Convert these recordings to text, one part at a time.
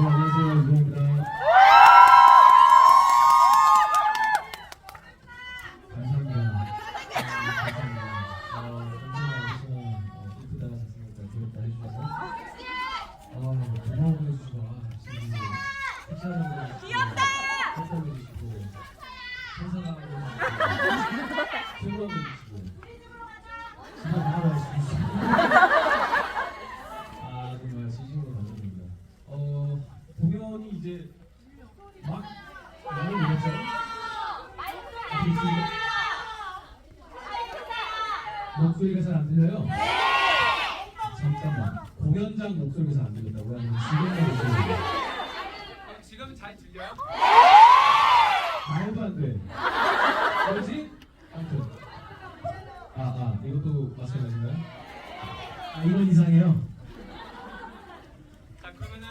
Thank you. 목소리가 잘 안 들려요? 잠깐만 공연장 목소리가 잘 안 들린다고요? 아니면 지금 목소리? 지금 잘 들려요? 말도 안 돼. 뭐지? 아무튼. 아, 아, 이것도 마찬가지인가요? 아, 이건 이상해요. 자 그러면은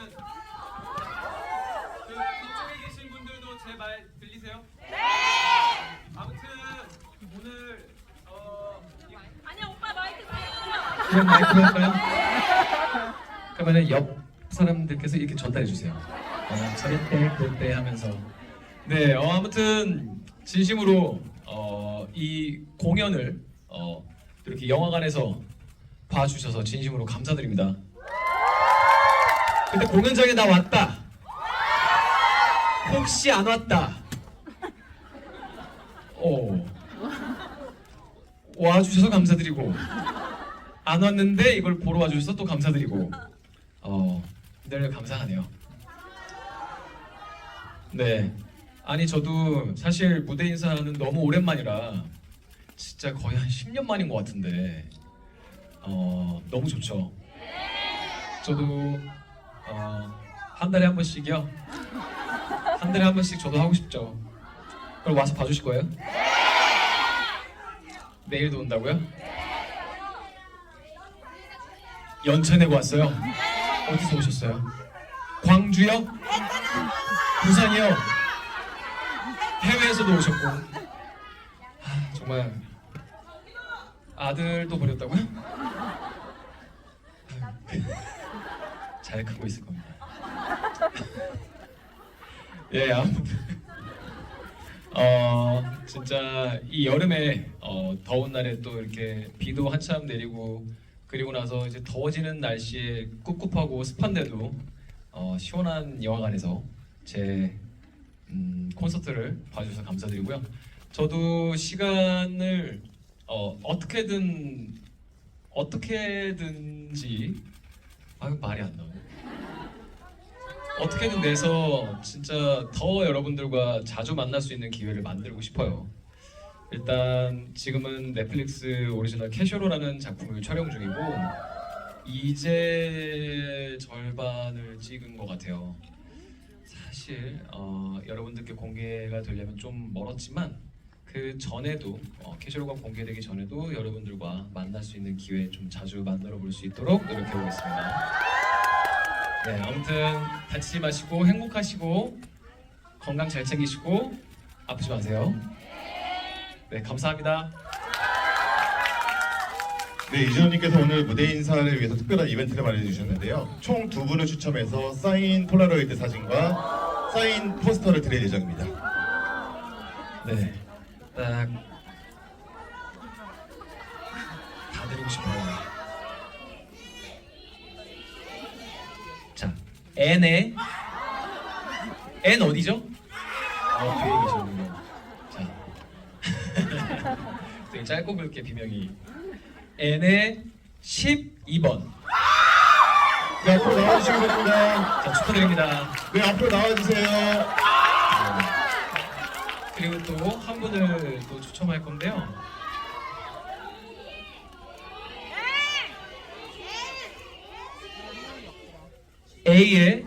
그 이쪽에 계신 분들도 제 말 들리세요? 네. 아무튼 오늘 어 이- 아니야 오빠 마이크 쓰세요. 그냥 마이크 할까요? 그러면은 옆 사람들께서 이렇게 전달해 주세요. 어, 저럴 때, 그럴 때 하면서. 네, 어, 아무튼 진심으로 어, 이 공연을 어, 이렇게 영화관에서 봐주셔서 진심으로 감사드립니다. 근데 공연장에 나 왔다. 혹시 안 왔다. 어. 와주셔서 감사드리고 안 왔는데 이걸 보러 와주셔서 또 감사드리고 어늘 감사하네요. 네 아니 저도 사실 무대 인사는 너무 오랜만이라 진짜 거의 한 10년 만인 것 같은데 어 너무 좋죠. 저도 어 한 달에 한 번씩이요. 한 달에 한 번씩 저도 하고 싶죠. 그럼 와서 봐주실 거예요? 내일도 온다고요? 연천에 왔어요. 어디서 오셨어요? 광주요? 부산이요? 해외에서도 오셨고. 아, 정말 아들도 버렸다고요? 아유, 잘 크고 있을 겁니다. 예, 아무튼 어 진짜 이 여름에 어, 더운 날에 또 이렇게 비도 한참 내리고 그리고 나서 이제 더워지는 날씨에 꿉꿉하고 습한데도 어, 시원한 영화관에서 제 음, 콘서트를 봐주셔서 감사드리고요. 저도 시간을 어, 어떻게든 어떻게든지 아 말이 안 나오네. 어떻게든 내서 진짜 더 여러분들과 자주 만날 수 있는 기회를 만들고 싶어요. 일단 지금은 넷플릭스 오리지널 캐쇼로라는 작품을 촬영 중이고 이제 절반을 찍은 것 같아요. 사실 어, 여러분들께 공개가 되려면 좀 멀었지만 그 전에도 어, 캐쇼로가 공개되기 전에도 여러분들과 만날 수 있는 기회 좀 자주 만들어 볼 수 있도록 노력해 보겠습니다. 네, 아무튼 다치지 마시고 행복하시고 건강 잘 챙기시고 아프지 마세요. 네, 감사합니다. 네, 이준호님께서 오늘 무대 인사를 위해서 특별한 이벤트를 마련해 주셨는데요. 총 두 분을 추첨해서 사인 폴라로이드 사진과 사인 포스터를 드릴 예정입니다. 네, 딱 다 드리고 싶어요. 자, N의 N 어디죠? 어, 뒤에 계시군 되게 짧고 굵게 비명이 N의 12번. 네, 앞으로 나와주시기 바랍니다. 자, 축하드립니다. 네, 앞으로 나와주세요. 그리고 또 한 분을 또 추첨할 건데요. A의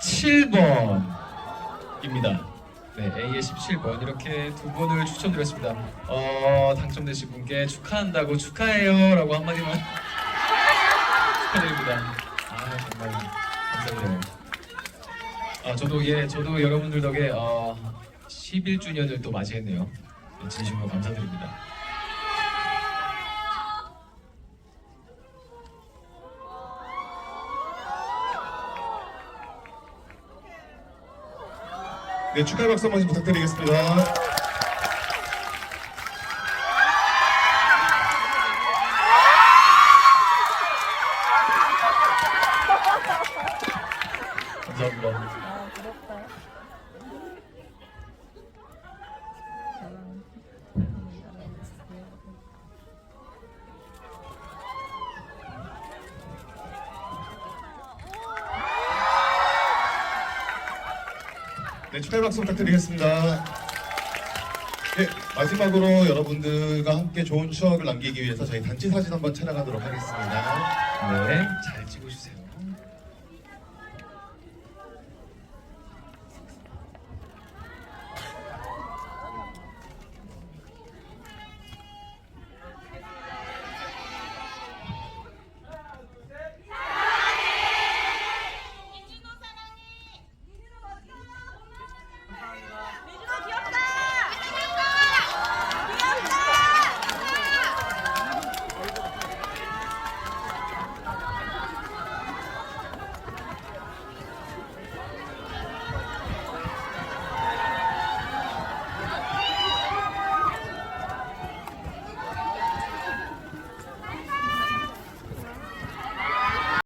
17번입니다. 네, A의 17번 이렇게 두 분을 추천드렸습니다. 어, 당첨되신 분께 축하한다고 축하해요라고 한마디만 축하드립니다. 아 정말 감사드려요. 아 저도 예 저도 여러분들 덕에 어, 11주년을 또 맞이했네요. 네, 진심으로 감사드립니다. 네, 축하 박수 한번 부탁드리겠습니다. 감사합니다. 네, 축하의 박수 부탁드리겠습니다. 네, 마지막으로 여러분들과 함께 좋은 추억을 남기기 위해서 저희 단체 사진 한번 촬영하도록 하겠습니다. 네, 잘 찍어주세요.